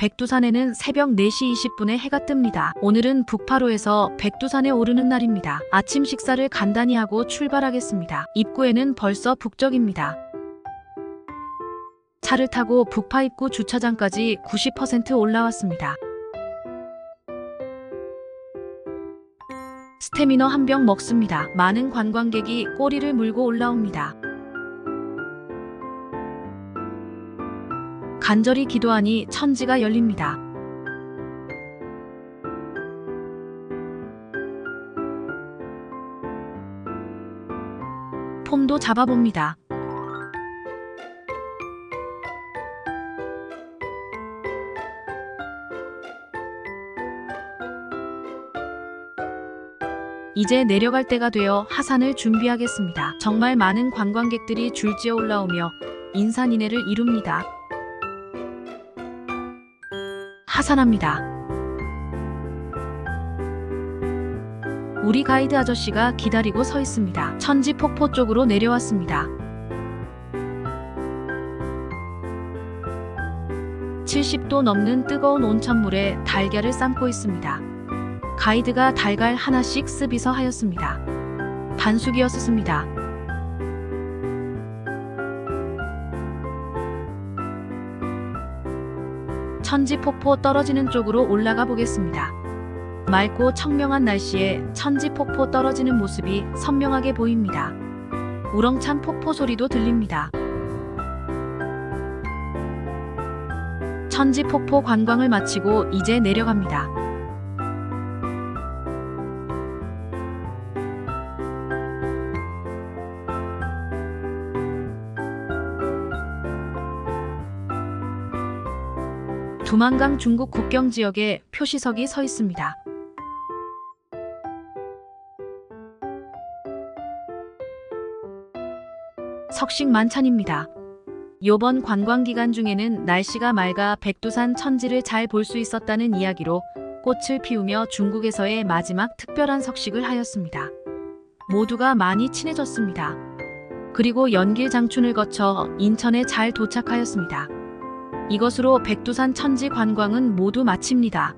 백두산에는 새벽 4시 20분에 해가 뜹니다. 오늘은 북파로에서 백두산에 오르는 날입니다. 아침 식사를 간단히 하고 출발하겠습니다. 입구에는 벌써 북적입니다. 차를 타고 북파 입구 주차장까지 90% 올라왔습니다. 스테미너 한 병 먹습니다. 많은 관광객이 꼬리를 물고 올라옵니다. 간절히 기도하니 천지가 열립니다. 폼도 잡아봅니다. 이제 내려갈 때가 되어 하산을 준비하겠습니다. 정말 많은 관광객들이 줄지어 올라오며 인산인해를 이룹니다. 하산합니다. 우리 가이드 아저씨가 기다리고 서 있습니다. 천지 폭포 쪽으로 내려왔습니다. 70도 넘는 뜨거운 온천물에 달걀을 삶고 있습니다. 가이드가 달걀 하나씩 습이서 하였습니다. 반숙이었습니다. 천지폭포 떨어지는 쪽으로 올라가 보겠습니다. 맑고 청명한 날씨에 천지폭포 떨어지는 모습이 선명하게 보입니다. 우렁찬 폭포 소리도 들립니다. 천지폭포 관광을 마치고 이제 내려갑니다. 두만강 중국 국경 지역에 표시석이 서 있습니다. 석식 만찬입니다. 요번 관광 기간 중에는 날씨가 맑아 백두산 천지를 잘 볼 수 있었다는 이야기로 꽃을 피우며 중국에서의 마지막 특별한 석식을 하였습니다. 모두가 많이 친해졌습니다. 그리고 연길 장춘을 거쳐 인천에 잘 도착하였습니다. 이것으로 백두산 천지 관광은 모두 마칩니다.